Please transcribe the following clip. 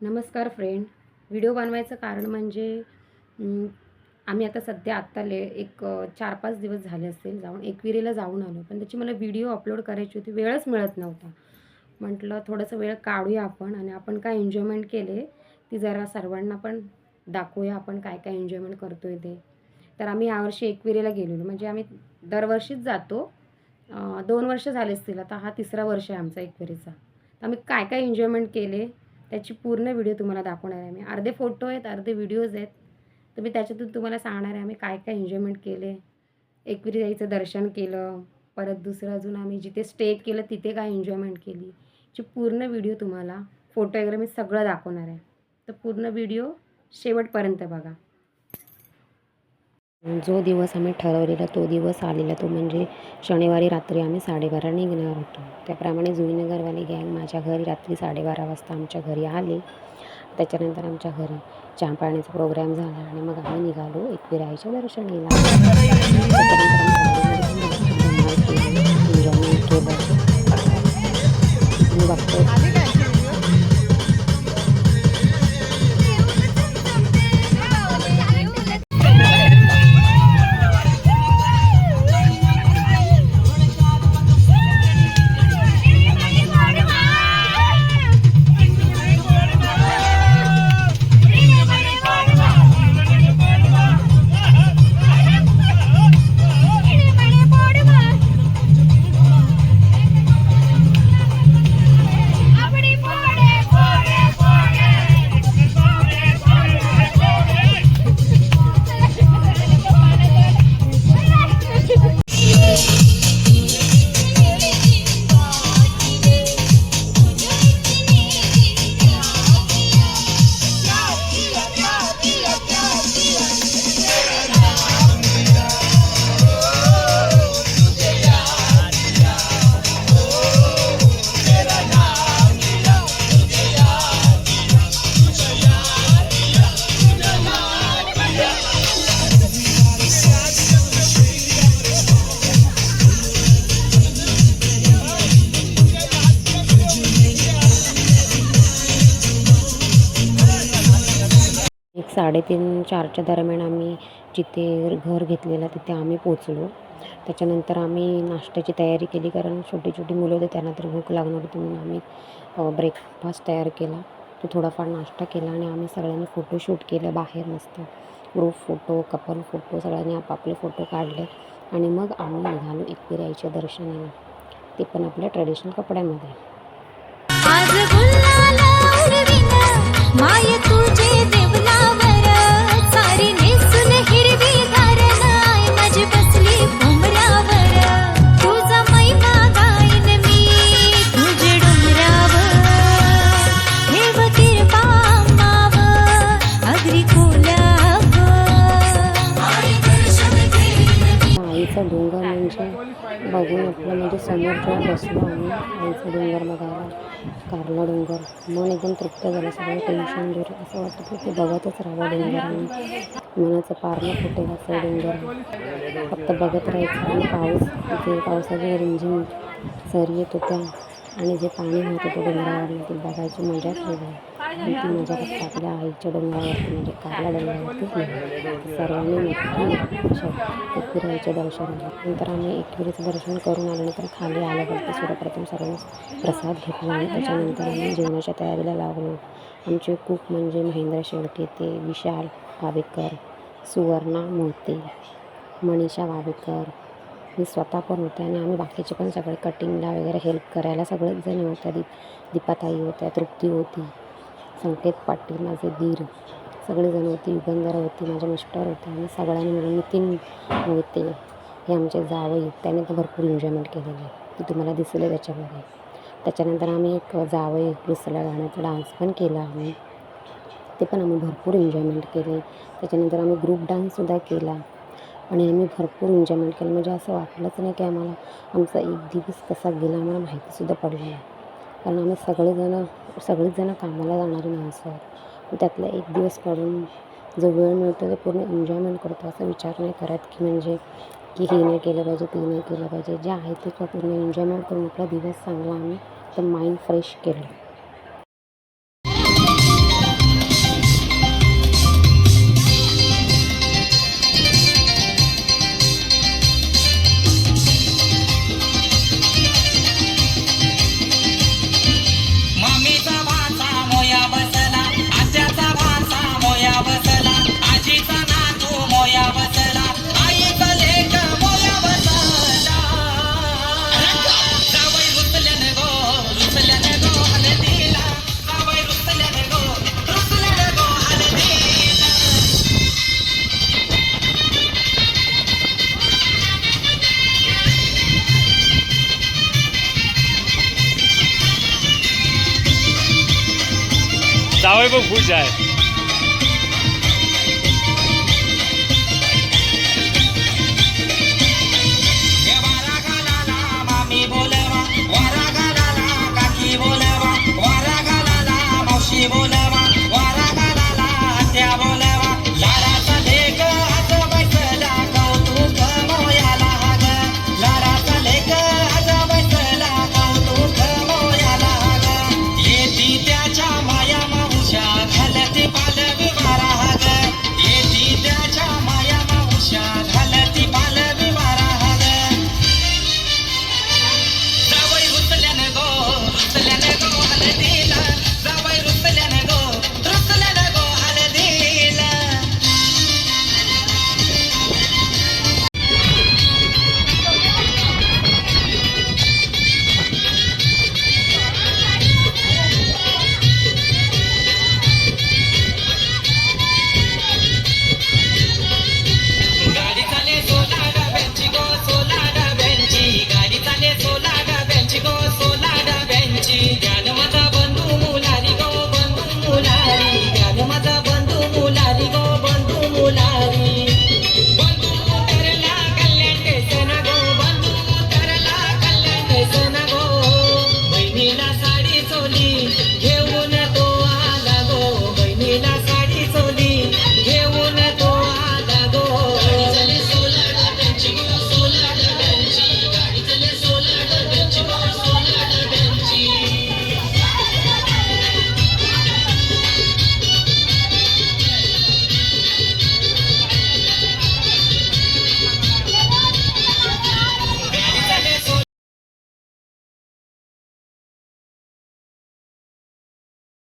नमस्कार friend video बनवायचं कारण म्हणजे आम्ही आता सध्या आत्ता ले एक चार पाच दिवस झाले असतील जाऊन. एकविरीला जाऊन आलो. पण त्याची मला व्हिडिओ अपलोड करायची होती. वेळच मिळत नव्हता. म्हटलं थोडंसं वेळ काढूया आपण आणि आपण काय एन्जॉयमेंट केले ती जरा सर्वांना पण दाखवूया आपण काय काय एन्जॉयमेंट करतो आहे ते. तर आम्ही यावर्षी एकविरीला गेलेलो. म्हणजे आम्ही दरवर्षीच जातो. दोन वर्ष झाले असतील. आता हा तिसरा वर्ष आहे आमचा एकविरीचा तर आम्ही काय काय एन्जॉयमेंट केले? त्याची पूर्ण व्हिडिओ तुम्हाला दाखवणार आहे मी. अर्धे फोटो आहेत अर्धे व्हिडिओज आहेत. तर मी त्याच्यातून तुम्हाला सांगणार आहे आम्ही काय काय एन्जॉयमेंट केले. एकविरी जाईचं दर्शन केलं. परत दुसरं अजून आम्ही जिथे स्टे केलं तिथे काय एन्जॉयमेंट केली. ची पूर्ण व्हिडिओ तुम्हाला फोटो वगैरे मी सगळं दाखवणार आहे. तर पूर्ण व्हिडिओ शेवटपर्यंत बघा. जो दिवस आम्ही ठरवलेला तो दिवस आलेला तो म्हणजे शनिवारी रात्री आम्ही साडेबारा निघणार होतो. त्याप्रमाणे जुईनगरवाली गँग माझ्या घरी रात्री साडेबारा वाजता आमच्या घरी आले. त्याच्यानंतर आमच्या घरी चहा पाण्याचा प्रोग्राम झाला आणि मग आम्ही निघालो एकविराईच्या दर्शनीला. एन्जॉयमेंट केलं. मी साडेतीन चारच्या दरम्यान आम्ही जिथे घर घेतलेलं तिथे आम्ही पोचलो त्याच्यानंतर आम्ही नाश्त्याची तयारी केली कारण छोटी छोटी मुलं होती त्यांना तरी भूक लागणार होती म्हणून आम्ही ब्रेकफास्ट तयार केला. तो थोडाफार नाश्ता केला आणि आम्ही सगळ्यांनी फोटोशूट केलं बाहेर मस्त. ग्रुप फोटो कपल फोटो सगळ्यांनी आपापले फोटो काढले आणि मग आम्ही निघालो एकविराईच्या दर्शनाला. ते पण आपल्या ट्रेडिशनल कपड्यामध्ये. डोंगर म्हणजे बघून आपलं म्हणजे समोर जेव्हा बसलो आम्ही. आईचा डोंगर बघायला कारला डोंगर. मन एकदम तृप्त झालं सगळं टेन्शन दूर. असं वाटतं की ते बघतच राहावं डोंगर आणि मनाचं पारलं फुटेल असं डोंगर. फक्त बघत राहायचं. आणि पाऊस तिथे पावसाची रिमझिम सरी येत होत्या आणि जे पाणी होतं ते डोंगरावर ते बघायची मजाच वेगळी आणि ती मजा फक्त आईच्या डोंगरावरती म्हणजे कारला डोंगरावरतीच नाही सर्वांनी नक्की एकविराईच्या दर्शनाला नंतर आम्ही एकविरीचं दर्शन करून आल्यानंतर खाली आल्यावरती सर्वप्रथम सर्वांनी प्रसाद घेतला आणि त्याच्यानंतर आम्ही जेवणाच्या तयारीला लागलो आमचे कुक म्हणजे महेंद्र शेळके ते विशाल वावेकर सुवर्णा मोते मनीषा वावेकर मी स्वतः पण होते आणि आम्ही बाकीचे पण सगळे कटिंगला वगैरे हेल्प करायला सगळेच जण होत्या दीप दीपाताई होत्या तृप्ती होती. संकेत पाटील माझे दीर. सगळेजण होती युगंधर होती माझ्या मिस्टर होते आणि सगळ्यांनी मिळून नितीन मोहिते हे आमचे जावई त्याने तर भरपूर एन्जॉयमेंट केलेलं आहे. ते तुम्हाला दिसले त्याच्यामध्ये. त्याच्यानंतर आम्ही एक जावई दुसऱ्या गाण्याचा डान्स पण केला आम्ही. ते पण आम्ही भरपूर एन्जॉयमेंट केले. त्याच्यानंतर आम्ही ग्रुप डान्ससुद्धा केला. आणि आम्ही भरपूर एन्जॉयमेंट केलं. म्हणजे असं वाटलंच नाही की आम्हाला आमचा एक दिवस कसा गेला आम्हाला माहितीसुद्धा पडलं नाही. कारण आम्ही सगळेजणं सगळीचजणं कामाला जाणारी माणसं आहोत. त्यातला एक दिवस काढून जो वेळ मिळतो तो पूर्ण एन्जॉयमेंट करतो असा विचार नाही करत की म्हणजे की हे नाही केलं पाहिजे ते नाही केलं पाहिजे जे आहे ते पूर्ण एन्जॉयमेंट करून आपला दिवस चांगला आम्ही तर माइंड फ्रेश केलं जावई पण खुश आहे